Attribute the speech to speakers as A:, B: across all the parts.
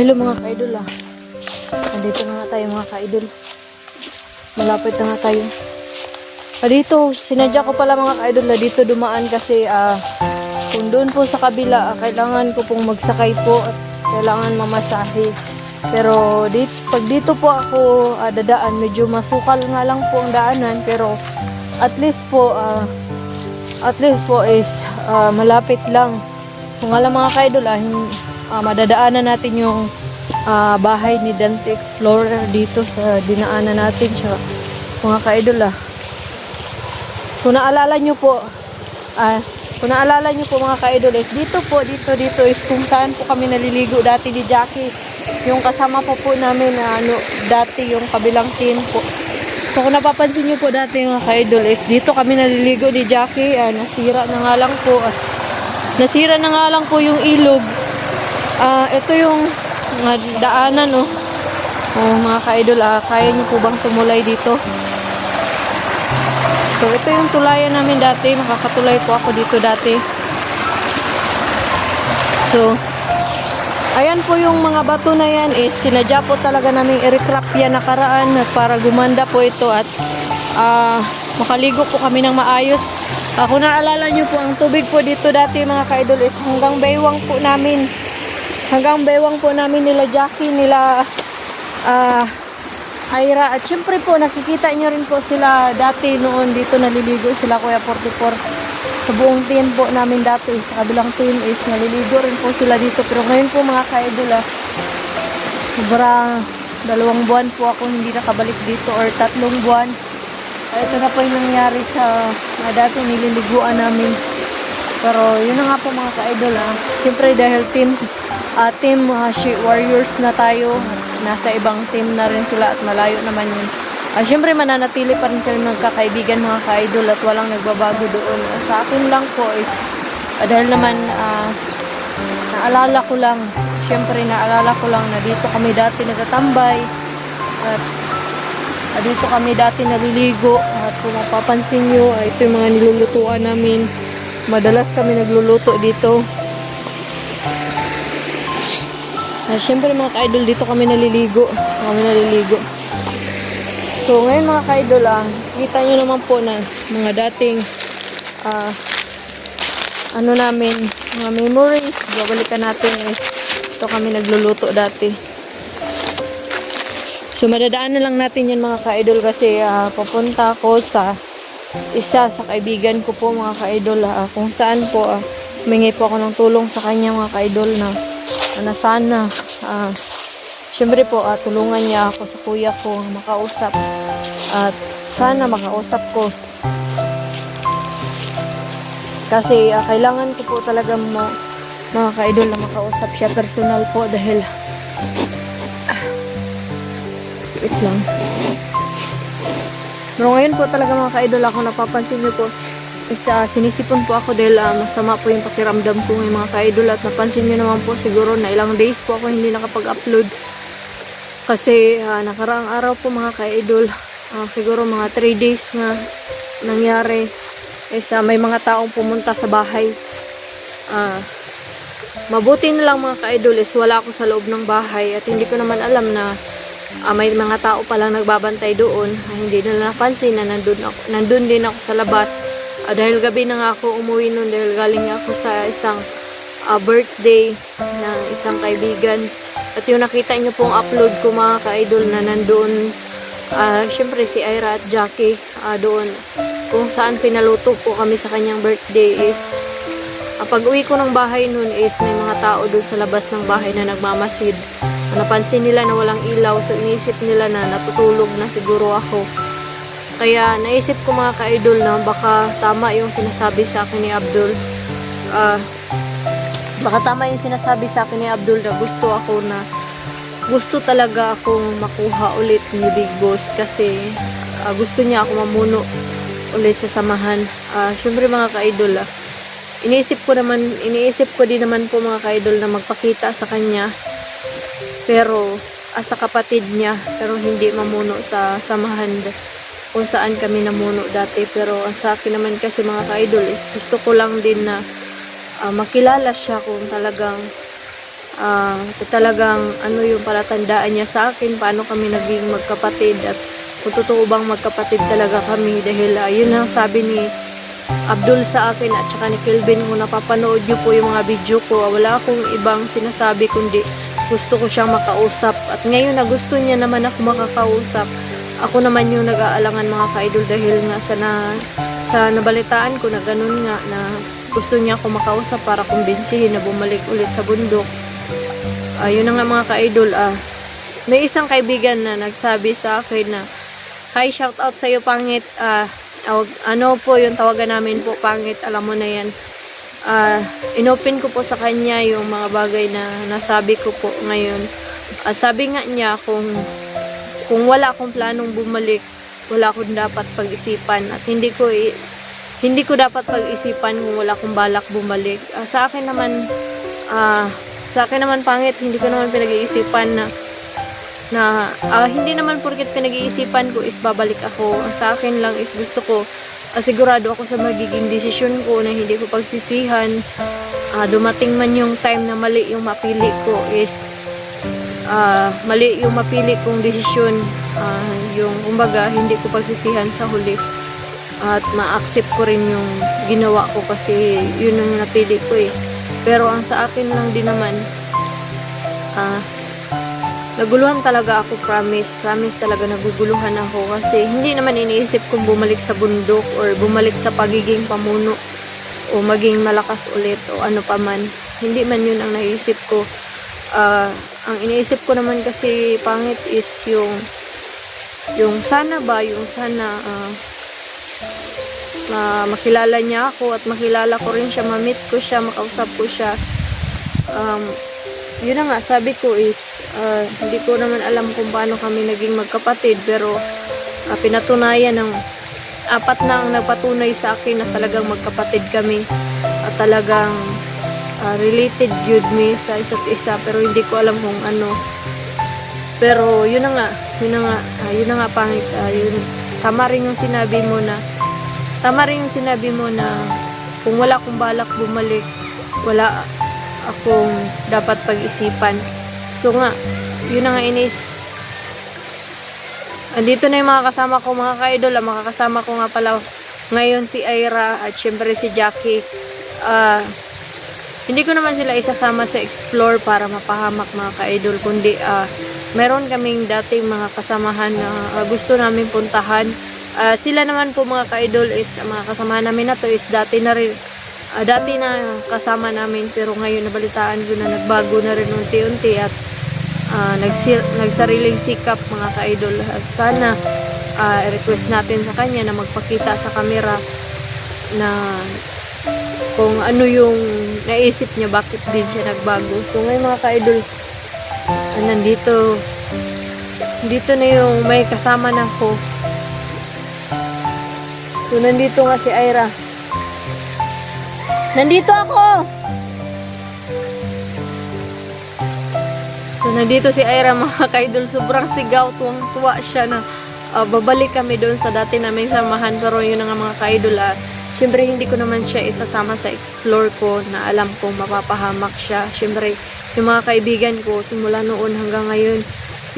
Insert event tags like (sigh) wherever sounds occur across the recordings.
A: Hello mga ka-idol ah. Nandito na nga tayo mga ka-idol. Malapit na nga tayo. Ah, dito, sinadya ko pala mga ka-idol na dito dumaan kasi ah, kung doon po sa kabila, ah, kailangan ko pong magsakay po at kailangan mamasahe. Pero dito, pag dito po ako ah, dadaan, medyo masukal nga lang po ang daanan pero at least po ah, at least po is ah, malapit lang. Kung alam mga ka-idol, ah, ah, madadaanan natin yung ah, bahay ni Dante Explorer dito sa dinaanan natin siya. Mga ka-idol ah. Kung naalala nyo po, ah, kung naalala nyo po mga ka-idol, is dito po, dito, dito is kung saan po kami naliligo dati ni Jackie. Yung kasama po po namin na ano, dati yung kabilang team po. So kung napapansin nyo po dati mga ka-idol is dito kami naliligo ni Jackie. Ah, nasira na nga lang po. ah, nasira na nga lang po yung ilog. Ah, ito yung mga daanan oh. Oh, mga ka-idol, ah, kaya nyo po bang tumulay dito? So, ito yung tulayan namin dati. Makakatulay po ako dito dati. So, ayan po yung mga bato na yan is sinadya po talaga namin i-recrap yan nakaraan para gumanda po ito at ah, makaligo po kami ng maayos. Ah, kung naalala nyo po, ang tubig po dito dati mga ka-idol is hanggang baywang po namin. Hanggang baywang po namin nila Jackie, nila ah, Ira. At syempre po, nakikita nyo rin po sila dati noon dito naliligo sila Kuya 44. Sa buong team po namin dati, sa kabilang team is naliligo rin po sila dito. Pero ngayon po mga ka-idol ah, sobrang dalawang buwan po ako hindi nakabalik dito or tatlong buwan. Ay, ito na po yung nangyari sa mga dati nililiguan namin. Pero yun na nga po mga ka-idol ah. Siyempre dahil team, ah, team She Warriors na tayo. Nasa ibang team na rin sila at malayo naman yun. Ah, Siyempre mananatili pa rin kami magkakaibigan mga ka-idol at walang nagbabago doon. Ah, sa akin lang po is ah, dahil naman ah, naalala ko lang, siyempre naalala ko lang na dito kami dati natatambay at Ah, dito kami dati naliligo at kung mapapansin nyo, ah, ito yung mga nilulutuan namin. Madalas kami nagluluto dito. Ah, Siyempre mga ka-idol, dito kami naliligo. Kami naliligo. So ngayon mga ka-idol, ah, kita nyo naman po na mga dating ah, ano namin, mga memories. Babalikan natin is ito kami nagluluto dati. So madadaan na lang natin yan mga ka-idol kasi ah, papunta ako sa isa sa kaibigan ko po mga ka-idol ah, kung saan po uh, humingi po ako ng tulong sa kanya mga ka-idol na, na sana. Ah, syempre po ah, tulungan niya ako sa kuya ko makausap. At sana makausap ko. Kasi ah, kailangan ko po talaga ma- mga ka-idol na makausap siya personal po dahil Wait lang. Pero ngayon po talaga mga ka-idol ako napapansin niyo po is ah, sinisipon po ako dahil ah, masama po yung pakiramdam ko ngayon mga ka-idol. At napansin niyo naman po siguro na ilang days po ako hindi nakapag-upload. Kasi ah, nakaraang araw po mga ka-idol ah, siguro mga 3 days na nangyari. Is ah, may mga taong pumunta sa bahay. Ah, mabuti na lang mga ka-idol is wala ako sa loob ng bahay. At hindi ko naman alam na ah, may mga tao palang nagbabantay doon. Hindi nila napansin na nandun, ako, nandun din ako sa labas. Ah, dahil gabi na nga ako umuwi noon dahil galing ako sa isang ah, birthday ng isang kaibigan. At yung nakita niyo pong upload ko mga ka-idol na nandun, ah, syempre si Ira at Jackie ah, doon kung saan pinaluto po kami sa kanyang birthday is ah, pag uwi ko ng bahay noon is may mga tao doon sa labas ng bahay na nagmamasid. Napansin nila na walang ilaw so inisip nila na natutulog na siguro ako. Kaya naisip ko mga ka-idol na baka tama yung sinasabi sa akin ni Abdul. Ah, baka tama yung sinasabi sa akin ni Abdul na gusto ako na gusto talaga akong makuha ulit ni Big Boss kasi ah, gusto niya ako mamuno ulit sa samahan. Ah, Siyempre mga ka-idol ah, iniisip ko naman, iniisip ko din naman po mga ka-idol na magpakita sa kanya pero asa kapatid niya pero hindi mamuno sa samahan kung saan kami namuno dati. Pero sa akin naman kasi mga ka-idol is gusto ko lang din na ah, makilala siya kung talagang ah, talagang ano yung palatandaan niya sa akin, paano kami naging magkapatid at kung totoo bang magkapatid talaga kami. Dahil ah, yun ang sabi ni Abdul sa akin at saka ni Kelvin kung napapanood niyo po yung mga video ko, wala akong ibang sinasabi kundi gusto ko siyang makausap. At ngayon na gusto niya naman ako makakausap ako naman yung nag-aalangan mga ka-idol dahil nga sa, na, sa nabalitaan ko na ganun nga na gusto niya ako makausap para kumbinsihin na bumalik ulit sa bundok. Ayun na nga mga ka-idol ah, may isang kaibigan na nagsabi sa akin na hi shout out sa iyo pangit. Ah, ano po yung tawagan namin po pangit? Alam mo na yan. Ah inopen ko po sa kanya yung mga bagay na nasabi ko po ngayon. Ah, sabi nga niya kung kung wala akong planong bumalik, wala akong dapat pag-isipan at hindi ko hindi ko dapat pag-isipan kung wala akong balak bumalik. Ah, sa akin naman ah sa akin naman pangit, hindi ko naman pinag-iisipan na na ah, hindi naman porket pinag-iisipan ko is babalik ako. Sa akin lang is gusto ko ah, sigurado ako sa magiging desisyon ko na hindi ko pagsisihan. Ah, dumating man yung time na mali yung mapili ko is ah, mali yung mapili kong desisyon. Ah, yung kumbaga hindi ko pagsisihan sa huli. At ma-accept ko rin yung ginawa ko kasi yun ang napili ko eh. Pero ang sa akin lang din naman ah Naguluhan talaga ako, promise. Promise talaga naguguluhan ako kasi hindi naman iniisip kong bumalik sa bundok or bumalik sa pagiging pamuno o maging malakas ulit o ano pa man. Hindi man yun ang naisip ko. Ah, ang iniisip ko naman kasi pangit is yung yung sana ba, yung sana ah, ma- makilala niya ako at makilala ko rin siya, mamit ko siya, makausap ko siya. Um, yun na nga, sabi ko is, ah, hindi ko naman alam kung paano kami naging magkapatid, pero ah, pinatunayan ng apat na ang nagpatunay sa akin na talagang magkapatid kami at talagang ah, related yun me sa isa't isa, pero hindi ko alam kung ano. Pero yun na nga, yun na nga, ah, yun na nga pangit, ah, yun, tama rin yung sinabi mo na, tama rin yung sinabi mo na kung wala akong balak bumalik, wala akong dapat pag-isipan. So nga, yun na nga inis. Andito na yung mga kasama ko, mga ka-idol. Ang mga kasama ko nga pala ngayon si Ira at syempre si Jackie. Ah, hindi ko naman sila isasama sa explore para mapahamak mga ka-idol, kundi ah, meron kaming dating mga kasamahan na ah, gusto namin puntahan. Ah, sila naman po mga ka-idol is mga kasamahan namin na to is dati na rin Ah, dati na kasama namin pero ngayon nabalitaan ko na nagbago na rin unti-unti at nagsir- nagsariling sikap mga ka-idol at sana ah, request natin sa kanya na magpakita sa camera na kung ano yung naisip niya bakit din siya nagbago so ngayon mga ka-idol ah, nandito dito na yung may kasama na ko so nandito nga si Ira Nandito ako! So, nandito si Ira mga kaidol. Sobrang sigaw. Tuwang-tuwa siya na ah, babalik kami doon sa dati namin samahan. Pero yun na nga mga kaidol. Ah, Siyempre, hindi ko naman siya isasama sa explore ko na alam kong mapapahamak siya. Siyempre, yung mga kaibigan ko, simula noon hanggang ngayon,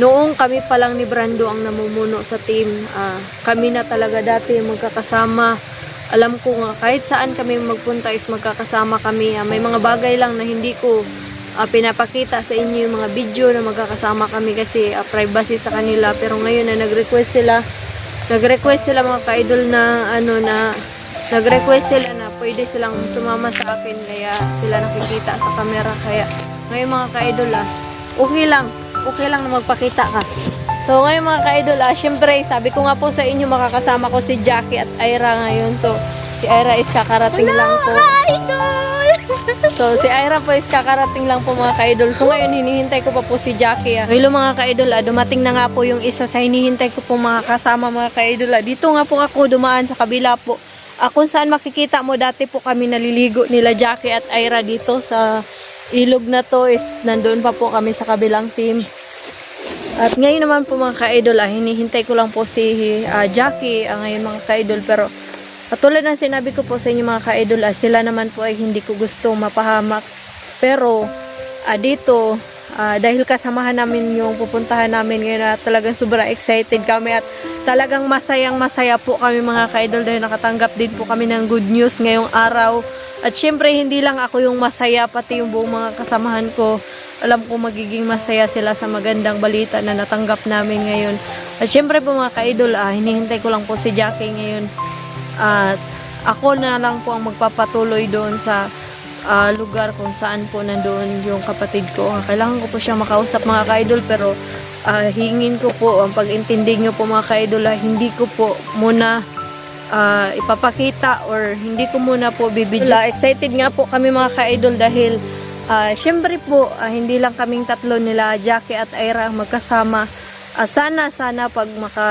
A: noong kami pa lang ni Brando ang namumuno sa team, ah, kami na talaga dati magkakasama alam ko nga kahit saan kami magpunta is magkakasama kami. Ah, may mga bagay lang na hindi ko ah, pinapakita sa inyo yung mga video na magkakasama kami kasi ah, privacy sa kanila. Pero ngayon na nag-request sila, nag-request sila mga ka-idol na ano na nag-request sila na pwede silang sumama sa akin kaya sila nakikita sa camera kaya ngayon mga ka-idol ah, okay lang okay lang na magpakita ka So ngayon mga ka-idol, ah, syempre sabi ko nga po sa inyo makakasama ko si Jackie at Ira ngayon. So si Ira is kakarating lang po.
B: Idol! (laughs)
A: So si Ira po is kakarating lang po mga ka-idol. So ngayon hinihintay ko pa po si Jackie. Ah. Hello mga ka-idol, ah, dumating na nga po yung isa sa hinihintay ko po mga kasama mga ka-idol. Ah. Dito nga po ako dumaan sa kabila po. Ah, kung saan makikita mo dati po kami naliligo nila Jackie at Ira dito sa ilog na to is nandoon pa po kami sa kabilang team. At ngayon naman po mga ka-idol, ah, hinihintay ko lang po si ah, Jackie ah, ngayon mga ka-idol. Pero katulad ng sinabi ko po sa inyo mga ka-idol, ah, sila naman po ay hindi ko gusto mapahamak. Pero ah, dito ah, dahil kasamahan namin yung pupuntahan namin ngayon na talagang sobrang excited kami at talagang masayang masaya po kami mga ka-idol dahil nakatanggap din po kami ng good news ngayong araw. At syempre hindi lang ako yung masaya pati yung buong mga kasamahan ko. Alam ko magiging masaya sila sa magandang balita na natanggap namin ngayon. At syempre po mga ka-idol, ah, hinihintay ko lang po si Jackie ngayon. At ako na lang po ang magpapatuloy doon sa ah, lugar kung saan po nandoon yung kapatid ko. Ah, Kailangan ko po siya makausap mga ka-idol pero ah, hingin ko po ang pag-intindi nyo po mga ka-idol ah, hindi ko po muna ah, ipapakita or hindi ko muna po bibidyo. Excited nga po kami mga ka-idol dahil ah, syempre po ah, hindi lang kaming tatlo nila Jackie at Ira magkasama. Ah, sana sana pag maka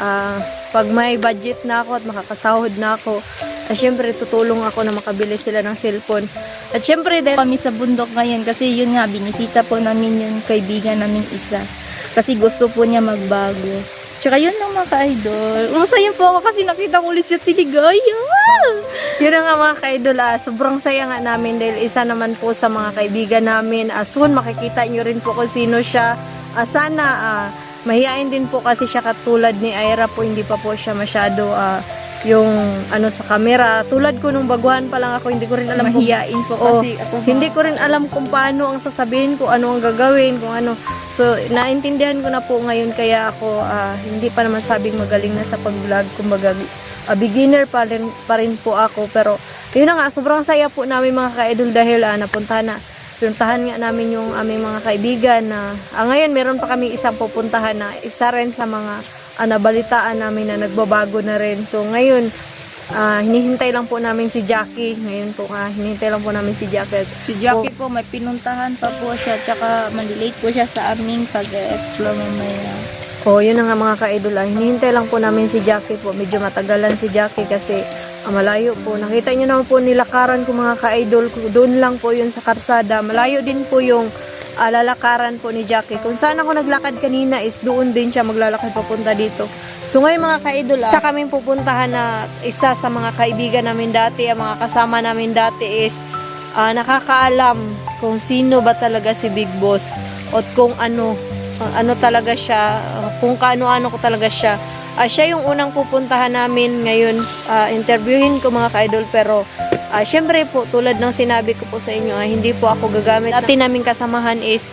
A: ah, pag may budget na ako at makakasahod na ako, ah, syempre tutulong ako na makabili sila ng cellphone. At syempre dahil
B: kami sa bundok ngayon kasi yun nga, binisita po namin yung kaibigan namin isa. Kasi gusto po niya magbago. Tsaka yun lang mga ka-idol. Masaya po ako kasi nakita ko ulit siya tinigaya.
A: Yun na mga ka-idol, ah, sobrang saya nga namin dahil isa naman po sa mga kaibigan namin. Ah, soon makikita nyo rin po kung sino siya. Ah, sana ah, mahihain din po kasi siya katulad ni Ira po, hindi pa po siya masyado ah, yung ano sa camera. Tulad ko nung baguhan pa lang ako, hindi ko rin alam kung
B: Mahiyain po kasi ako.
A: hindi ko rin alam kung paano ang sasabihin ko, ano ang gagawin, kung ano. So, naintindihan ko na po ngayon kaya ako ah, hindi pa naman sabing magaling na sa pag-vlog. Kumbaga, ah, beginner pa rin, pa rin po ako. Pero, yun na nga, sobrang saya po namin mga ka-idol dahil ah, napuntahan na. Puntahan nga namin yung aming mga kaibigan na ah, ngayon meron pa kami isang pupuntahan na isa rin sa mga ah, nabalitaan namin na nagbabago na rin. So ngayon, ah, hinihintay lang po namin si Jackie. Ngayon po, ah, hinihintay lang po namin si Jackie.
B: Si Jackie po, may pinuntahan pa po siya. Tsaka malilate po siya sa aming pag-explore mamaya.
A: Oh, yun na nga mga ka-idol. ah. Hinihintay lang po namin si Jackie po. Medyo matagalan si Jackie kasi ah, malayo po. Nakita niyo naman po nilakaran ko mga ka-idol. Doon lang po yun sa karsada. Malayo din po yung ah, lalakaran po ni Jackie. Kung saan ako naglakad kanina is doon din siya maglalakad papunta dito. So ngayon mga ka-idol, ah, sa kaming pupuntahan na isa sa mga kaibigan namin dati, ang mga kasama namin dati is ah, nakakaalam kung sino ba talaga si Big Boss at kung ano uh, ano talaga siya, uh, kung kaano-ano ko talaga siya. Ah, siya yung unang pupuntahan namin ngayon, ah, interviewin ko mga ka-idol, pero ah, syempre po, tulad ng sinabi ko po sa inyo, ah, hindi po ako gagamit. Dati naming kasamahan is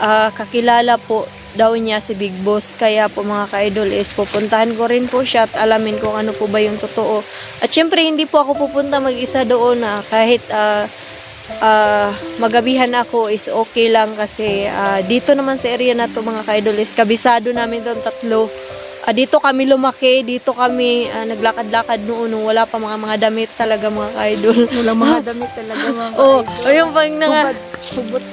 A: ah, kakilala po daw niya si Big Boss. Kaya po mga ka-idol is pupuntahan ko rin po siya at alamin kung ano po ba yung totoo. At syempre hindi po ako pupunta mag-isa doon na kahit ah, ah, magabihan ako is okay lang kasi ah, dito naman sa area na to mga ka-idol is kabisado namin doon tatlo. Ah, dito kami lumaki, dito kami ah, naglakad-lakad noon nung wala pa mga mga damit talaga mga ka-idol.
B: Walang mga (laughs) damit talaga mga
A: Oh,
B: ka-idol.
A: o yung pag nga
B: Hubad, hubot,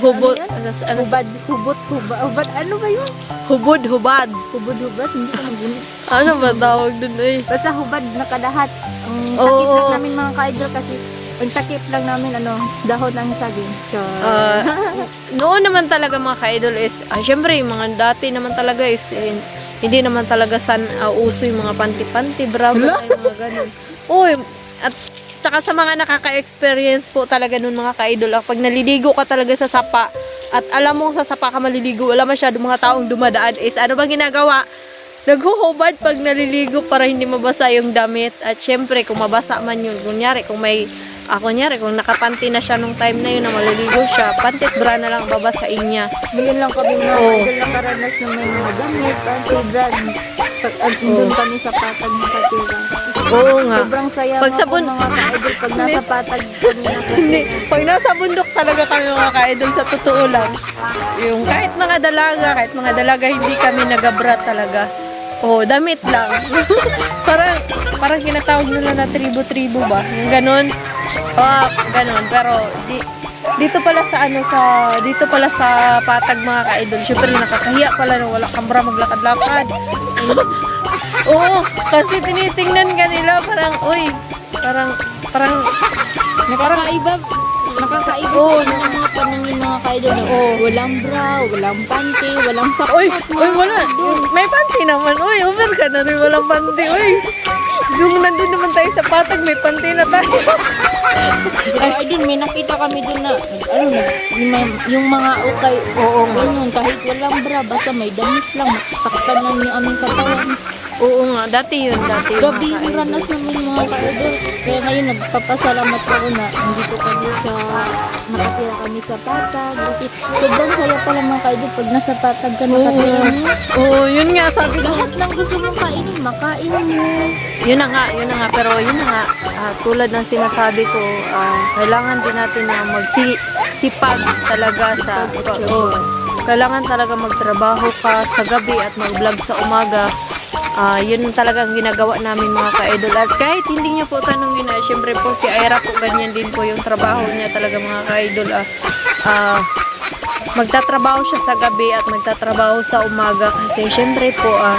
A: hubot,
B: Ano
A: ano,
B: Hubad, hubot, hubad, hubad, ano ba yun?
A: hubod, hubad.
B: Hubad, hubad, hindi ko magunin.
A: Ano ba tawag dun eh?
B: Basta hubad nakadahat. Ang
A: Oo,
B: takip lang
A: oo.
B: namin mga ka-idol kasi ang takip lang namin ano, dahon ng saging. Char.
A: Ah, noon naman talaga mga ka-idol is, ah, syempre mga dati naman talaga is, eh, hindi naman talaga san ah, uso yung mga na yung mga ganun. Uy, at saka sa mga nakaka-experience po talaga nun mga ka-idol, ah, pag naliligo ka talaga sa sapa, at alam mo sa sapa ka maliligo, wala masyado mga taong dumadaan is, ano bang ginagawa? Naghuhubad pag naliligo para hindi mabasa yung damit. At syempre, kung mabasa man yun, kunyari, kung may Ah, kunyari, kung nakapanti na siya nung time na yun na maliligo siya, pantit bra na lang babasain niya.
B: Ngayon lang kami mga
A: Oo.
B: idol nakaranas na may mga damit, panty, brand. Pag andun kami sa patag nakatira.
A: Oo nga.
B: Sobrang saya
A: Pag
B: mo
A: sa
B: po
A: bun-
B: mga ka-idol pag (laughs) nasa patag kami (laughs)
A: Hindi,
B: nakatira.
A: pag nasa bundok talaga kami mga ka-idol sa totoo lang. Yung kahit mga dalaga, kahit mga dalaga, hindi kami nagabra talaga. Oo, damit lang. (laughs) parang, parang kinatawag nila na tribo-tribo ba? Yung ganun. Ah, ganun. Pero, di, dito pala sa ano sa dito pala sa patag mga ka-idol syempre nakakahiya pala na wala kang bra maglakad-lakad (laughs) oo kasi tinitingnan ka nila parang uy parang parang
B: Nakakaiba, nakakaiba
A: Oo,
B: mga ka-idol.
A: Oo.
B: Walang bra, walang panty, walang sakot.
A: Uy, uy, wala. May panty naman. Uy, over ka na rin. Walang panty. Uy. Yung nandun naman tayo sa patag, may pantay na tayo. (laughs)
B: Ay, dun, may nakita kami dun na, ano na, yung, yung mga ukay, oo, ganun, kahit walang bra, basta may damit lang, matakpan lang yung aming katawan.
A: Oo nga, dati yun, dati yun.
B: Grabe yung ranas namin mga ka-idol. Kaya ngayon, nagpapasalamat ako na hindi ko kami sa, nakatira kami sa patag. Kasi sobrang saya pala mga ka-idol pag nasa patag ka nakatira mo.
A: Oo, yun nga, sabi ko.
B: Lahat ng gusto mong kainin, makain mo.
A: Yun na nga, yun na nga. Pero yun na nga, ah, tulad ng sinasabi ko, ah, kailangan din natin na magsipag talaga sa... Oo. kailangan talaga magtrabaho ka sa gabi at mag-vlog sa umaga. Ah, yun talagang ginagawa namin mga ka-idol. At kahit hindi niya po tanongin na, syempre po si Ira po ganyan din po yung trabaho niya talaga mga ka-idol. Ah, ah, magtatrabaho siya sa gabi at magtatrabaho sa umaga kasi syempre po ah,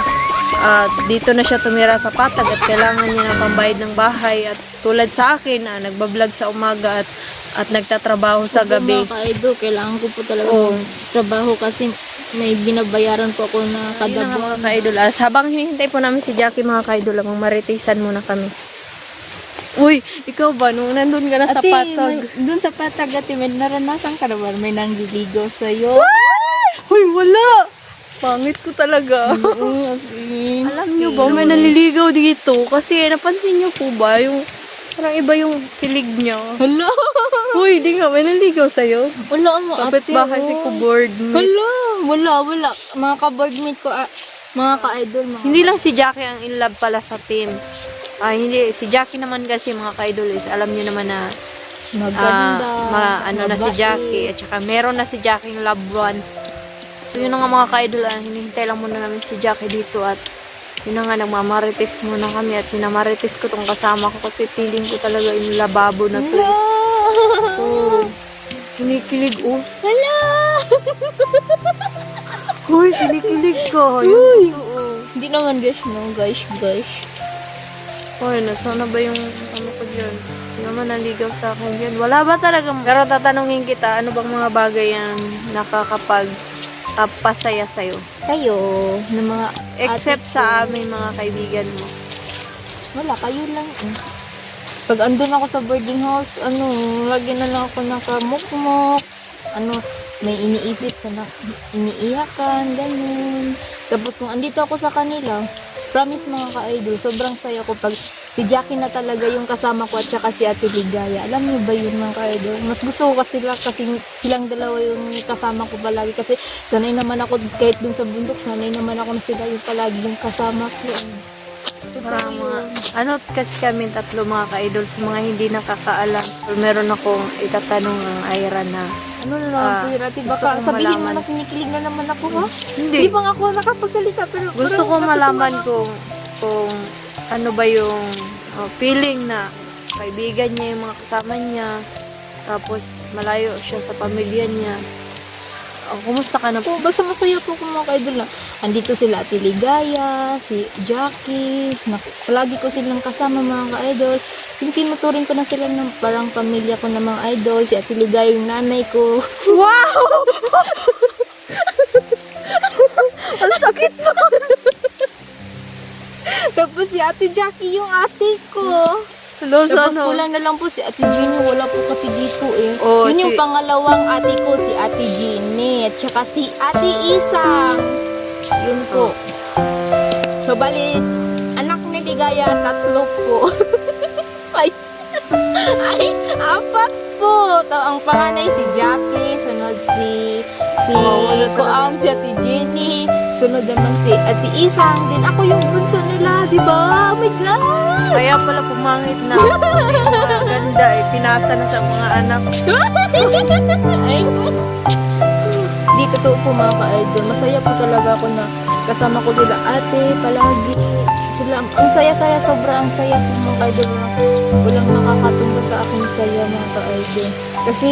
A: ah, dito na siya tumira sa patag at kailangan niya ng pambayad ng bahay at tulad sa akin ah, nagbablog sa umaga at at nagtatrabaho sa gabi.
B: Mga ka-idol, kailangan ko po talaga
A: Oo.
B: trabaho kasi may binabayaran po ako na
A: Kada mga
B: buwan.
A: ka-idol. As, habang hinihintay po namin si Jackie mga ka-idol, lang maritisan muna kami. Uy, ikaw ba? Nung nandun ka na sa
B: Ate,
A: patag.
B: may- dun sa patag, ate, may naranasan ka na ba? May nangliligaw sa'yo?
A: Uy, wala! Pangit ko talaga.
B: Oo, ate.
A: Alam nyo ba, may naliligaw dito. Kasi napansin nyo po ba, yung parang iba yung kilig niya.
B: Hala!
A: Uy, di nga, may naliligaw sa'yo.
B: Wala mo, ate.
A: Kapit bahay si. Kuboard.
B: Hala! Wala, wala. Mga ka-boardmate ko, ah, mga ka-idol, mga...
A: Hindi lang si Jackie ang in love pala sa team. Ah, hindi. Si Jackie naman kasi mga ka-idol is, alam nyo naman na
B: Maganda.
A: Ah, mga ano na si
B: mabait.
A: Jackie at saka meron na si Jackie yung loved ones. So yun na nga mga ka-idol, ah, hinihintay lang muna namin si Jackie dito at yun na nga nagmamarites muna kami at minamarites ko tong kasama ko kasi feeling ko talaga yung lababo na to.
B: Hala!
A: Oh, kinikilig oh.
B: Hala!
A: Hoy, kinikilig ko.
B: Uy!
A: Oo.
B: Hindi naman guys, no? Guys, guys.
A: Hoy, nasaan na ba yung ano ko dyan? Hindi naman naligaw sa akin yan. Wala ba talaga? Pero tatanungin kita, ano bang mga bagay ang nakakapag ah, pasaya sa'yo?
B: Kayo, ng mga...
A: Except
B: ko.
A: sa amin mga kaibigan mo.
B: Wala, kayo lang. eh. Pag andun ako sa boarding house, ano, lagi na lang ako nakamukmok. Ano, may iniisip ka na, iniiyakan, ganun. Tapos kung andito ako sa kanila, promise mga ka-idol, sobrang saya ko pag si Jackie na talaga yung kasama ko at saka si Ate Ligaya. Alam niyo ba yun mga ka-idol? Mas gusto ko kasi sila kasi silang dalawa yung kasama ko palagi kasi sanay naman ako kahit dun sa bundok, sanay naman ako na sila yung palagi yung kasama ko.
A: Parang mga, ano kasi kami tatlo mga ka-idol sa mga hindi nakakaalam. Meron akong itatanong ang Ira na,
B: Ano na lang,
A: Ah,
B: Kuya Rati,
A: gusto
B: baka sabihin mo
A: malaman.
B: na kinikilig na naman ako, ha?
A: hindi,
B: Di ba nga ako nakapagsalita, pero...
A: gusto ko malaman kung, kung ano ba yung oh, feeling na kaibigan niya yung mga kasama niya. Tapos malayo siya sa pamilya niya. Oh, kumusta ka na po?
B: po. Basta masaya po kung mga ka-idol na andito sila Ate Ligaya, si Jackie, na, palagi ko silang kasama mga ka-idol. Yung tinuturing ko na sila ng parang pamilya ko na mga idol, si Ate Ligaya yung nanay ko.
A: Wow! (laughs) Ang sakit mo! (laughs)
B: Tapos si Ate Jackie yung ate ko.
A: Hello,
B: Tapos
A: sana.
B: kulang na lang po si Ate Jenny, wala po kasi dito eh.
A: Oh,
B: Yun
A: si-
B: yung pangalawang ate ko, si Ate Jenny. At saka si Ate Isang. Yun po. So, bali, anak ni Ligaya, tatlo po. (laughs) Ay, ay, apat po. Ta ang panganay si Jackie, sunod si si
A: Oh, wala
B: Koang, si Ate Jenny, sunod naman si Ate Isang, din ako yung bunso nila, di ba? Oh my God!
A: Kaya pala pumangit na. (laughs) Ang ganda eh. Pinasa na sa mga anak.
B: Ay. Di totoo po mga ka-idol. Masaya po talaga ako na kasama ko sila ate palagi. Sila, ang saya-saya, sobra ang saya po mga ka-idol. Walang nakakatumba sa akin saya mga ka-idol. Kasi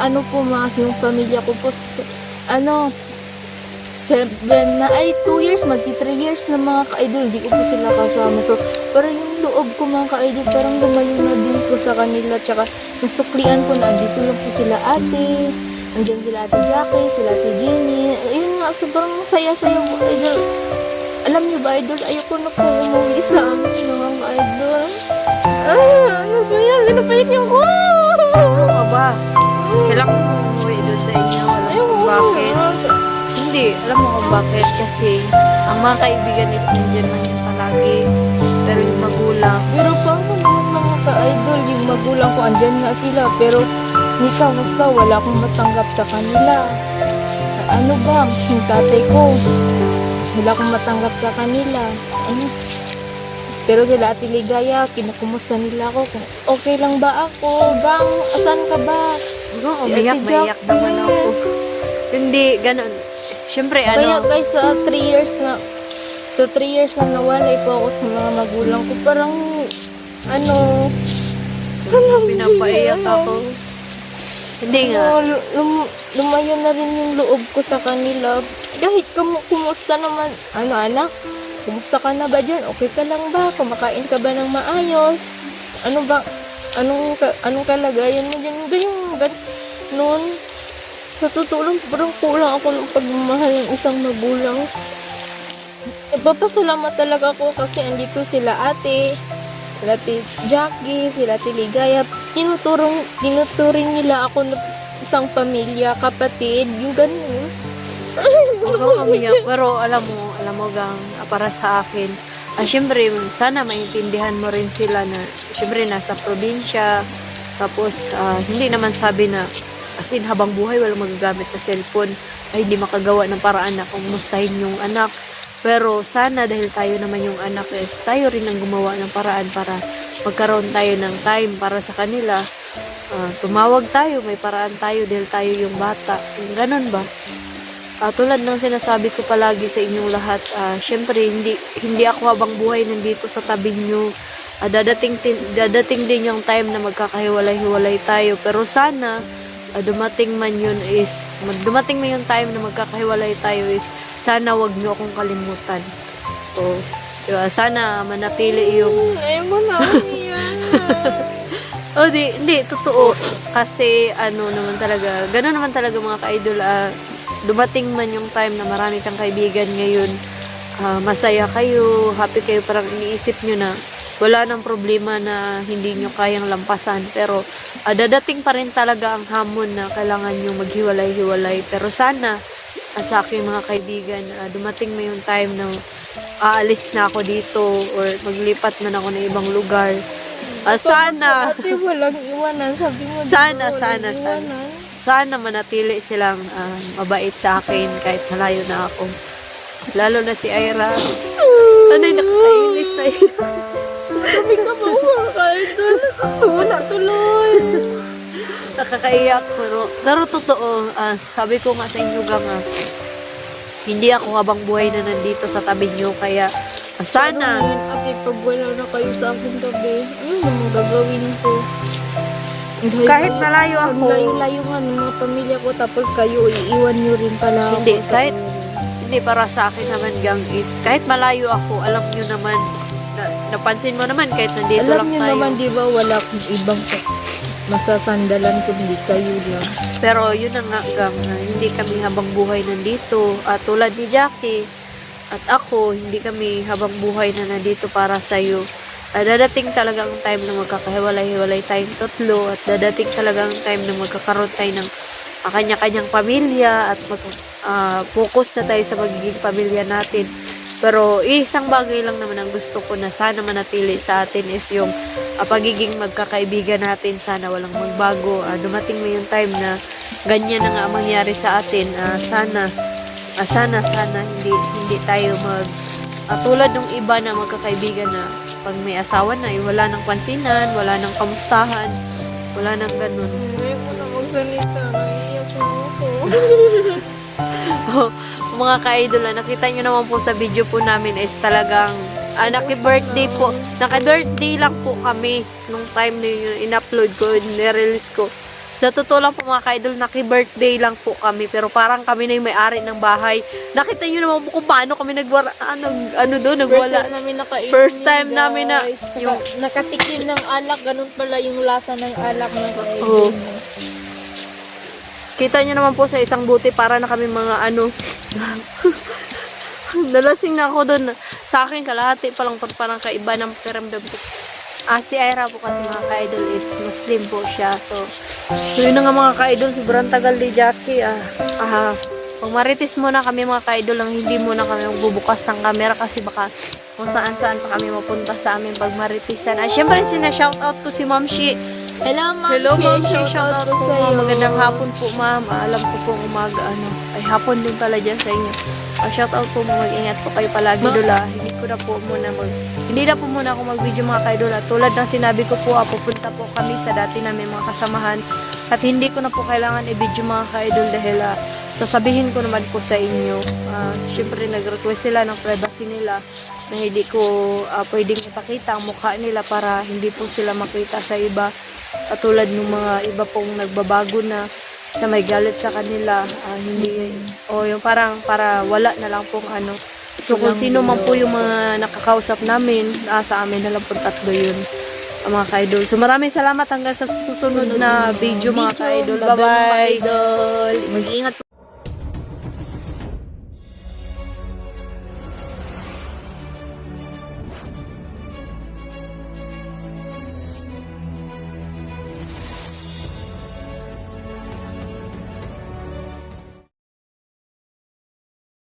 B: ano po mga yung pamilya ko po, ano, 7 na, ay 2 years, magti 3 years na mga ka-idol, di ko po sila kasama. So, parang yung loob ko mga ka-idol, parang lumayo na din po sa kanila. Tsaka, nasuklian ko na, dito lang po sila ate, andyan sila ate Jackie, sila ate Jenny. Ayun nga, sobrang saya-saya po, idol. Alam niyo ba, idol, ayoko na po umuwi sa amin, mga ka-idol. Ah, ano ba yan? Ano Linapayin niyo ko! Ano
A: ka ba? Kailangan ko umuwi doon sa inyo. Ano Alam Ayun, bakit? Kasi ang mga kaibigan is nandiyan lang yan palagi. Pero yung magulang,
B: Pero paano naman mga ka-idol, yung magulang ko, andyan nga sila. Pero, Nika, basta wala akong matanggap sa kanila. Ano ba, yung tatay ko, wala akong matanggap sa kanila. Ano? Pero sila Ate Ligaya, kinukumusta nila ako kung okay lang ba ako? Gang, asan ka ba?
A: no,
B: Si
A: umiyak, maiyak naman ako. Hindi, ganun. Siyempre,
B: Kaya
A: ano,
B: guys, sa 3 years na, sa 3 years na nawalay po ako sa mga magulang ko, parang, ano,
A: pinapaiyak ako. Hindi nga.
B: ano, lum- lumayo na rin yung loob ko sa kanila. Kahit kum- kumusta naman, ano anak, kumusta ka na ba dyan? Okay ka lang ba? Kumakain ka ba ng maayos? Ano ba, anong, anong kalagayan mo dyan? Ganyan, ganun. Sa totoo lang, parang kulang ako ng pagmamahal ng isang magulang. Nagpapasalamat talaga ako kasi andito sila ate, sila ate Jackie, sila ate Ligaya. Tinuturong, tinuturing nila ako na isang pamilya, kapatid, yung ganun.
A: Huwag kang umiyak. Pero alam mo, alam mo gang, ah, para sa akin, ah, syempre, sana maintindihan mo rin sila na, syempre, nasa probinsya, tapos, ah, hindi naman sabi na, as in, habang buhay, walang magagamit na cellphone, ay hindi makagawa ng paraan na kumustahin yung anak. Pero sana dahil tayo naman yung anak is tayo rin ang gumawa ng paraan para magkaroon tayo ng time para sa kanila. Ah, tumawag tayo, may paraan tayo dahil tayo yung bata. Ganon ba? Ah, tulad ng sinasabi ko palagi sa inyong lahat, ah, syempre hindi hindi ako habang buhay nandito sa tabi nyo. Ah, dadating tin- dadating din yung time na magkakahiwalay-hiwalay tayo. Pero sana ah, dumating man yun is mag- dumating man yung time na magkakahiwalay tayo is sana wag nyo akong kalimutan. So, diba, sana manatili yung
B: Ayaw ko na umiyak.
A: Oh, di, hindi, totoo. Kasi, ano naman talaga, gano'n naman talaga mga ka-idol, ah, dumating man yung time na marami kang kaibigan ngayon, ah, masaya kayo, happy kayo, parang iniisip nyo na wala nang problema na hindi nyo kayang lampasan. Pero, ah, dadating pa rin talaga ang hamon na kailangan nyo maghiwalay-hiwalay. Pero sana, ah, sa aking mga kaibigan, ah, dumating mo yung time na aalis na ako dito or maglipat man ako ng ibang lugar. Ah, sana, (laughs)
B: Ate, walang iwanan. Sabi mo,
A: Sana, sana, sana. sana manatili silang ah, mabait sa akin kahit malayo na ako. Lalo na si Ira. (laughs) Ano yung nakakainis na yun? (laughs)
B: Sabi ka ba, mga ka-idol? Wala tuloy.
A: Nakakaiyak. Pero, pero totoo, ah, sabi ko nga sa inyo nga, hindi ako habang buhay na nandito sa tabi nyo. Kaya, ah, sana,
B: Ano ngayon, ate, pag wala na kayo sa akin gabi, ano naman gagawin ko?
A: Kahit malayo
B: Ang
A: ako,
B: layo-layo nga ng mga pamilya ko, tapos kayo, iiwan nyo rin pala ako.
A: Hindi, kahit- hindi para sa akin naman gang is, kahit malayo ako, alam nyo naman, na, napansin mo naman kahit nandito
B: Alam
A: lang tayo.
B: naman, di ba, wala akong ibang masasandalan kundi kayo lang.
A: Pero yun na nga gang, na hindi kami habang buhay nandito. At tulad ni Jackie at ako, hindi kami habang buhay na nandito para sa'yo. Ah, dadating talaga ang time na magkakahiwalay-hiwalay tayong tatlo at dadating talaga ang time na magkakaroon tayo ng kanya-kanyang pamilya at mag, ah, focus na tayo sa magiging pamilya natin. Pero isang bagay lang naman ang gusto ko na sana manatili sa atin is yung ah, pagiging magkakaibigan natin. Sana walang magbago. Ah, dumating na yung time na ganyan na nga ang mangyari sa atin. Ah, sana, ah, sana, sana hindi, hindi tayo mag ah, tulad ng iba na magkakaibigan na pag may asawa na, eh, wala nang pansinan, wala nang kamustahan, wala nang ganun.
B: Ngayon ko na magsalita, naiiyak na ako. (laughs) (laughs)
A: Oh, mga ka-idol, ah, nakita nyo naman po sa video po namin is talagang ah, naki-birthday po. Naki-birthday lang po kami nung time na yun, in-upload ko, nirelease ko. Sa totoo lang po mga ka-idol, naki-birthday lang po kami. Pero parang kami na yung may-ari ng bahay. Nakita nyo naman po kung paano kami nagwala, ano, ano doon,
B: First
A: nagwala.
B: time namin.
A: First time namin na-
B: guys.
A: Yung-
B: nakatikim ng alak, ganun pala yung lasa ng alak na kainin.
A: Oo. Kita nyo naman po sa isang buti para na kami mga ano. (laughs) Nalasing na ako doon. Sa akin, kalahati pa lang parang kaiba ng pakiramdam ko. Ah, si Ira po kasi mga ka-idol is Muslim po siya. So, so yun na nga mga ka-idol. Sobrang tagal ni Jackie. Ah, ah, Pag marites muna kami mga ka-idol lang, hindi muna kami magbubukas ng camera kasi baka kung saan saan pa kami mapunta sa amin pag maritisan. At syempre sina-shoutout ko si Ma'am Shi.
B: Hello, Ma'am
A: Hello Ma'am
B: Shoutout
A: shoutout po
B: sa'yo.
A: ma'am. Magandang hapon po ma'am. Alam ko po umaga ano. Ay hapon din pala dyan sa inyo. Uh, shoutout po ma'am. Mag-ingat po kayo palagi
B: Ma-
A: dula. Hindi ko na po muna mag... Hindi na po muna ako mag-video mga kaidola. Tulad ng sinabi ko po, ah, pupunta po kami sa dati namin mga kasamahan. At hindi ko na po kailangan i-video mga kaidol dahil ah, sasabihin ko naman po sa inyo. Ah, Siyempre nag-request sila ng privacy nila na hindi ko ah, pwedeng ipakita ang mukha nila para hindi po sila makita sa iba. Katulad ng mga iba pong nagbabago na na may galit sa kanila, ah, hindi o yung parang para wala na lang pong ano. So kung sino man po yung mga nakakausap namin, ah, sa amin na lang po tatlo yun ang mga ka-idol. So maraming salamat hanggang sa susunod na video mga ka-idol.
B: Bye-bye. Mag-iingat